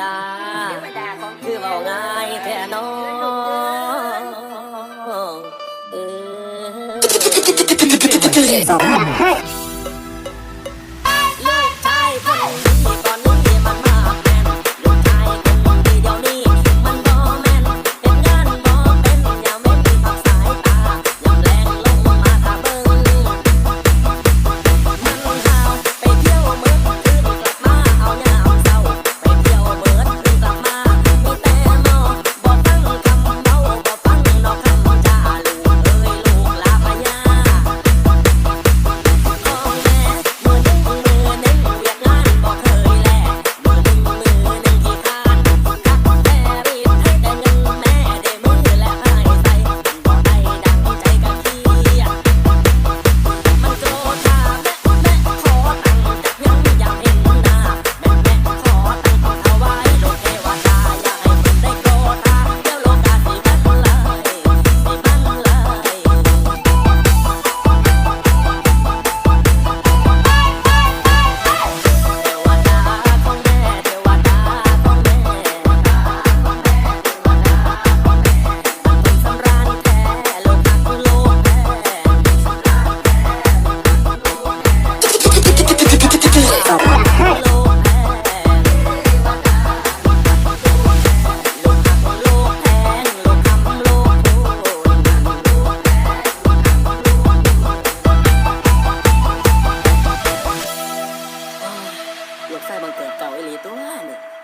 ดา คือเบาง่ายแท้น้องเออ 他们就搞一里多。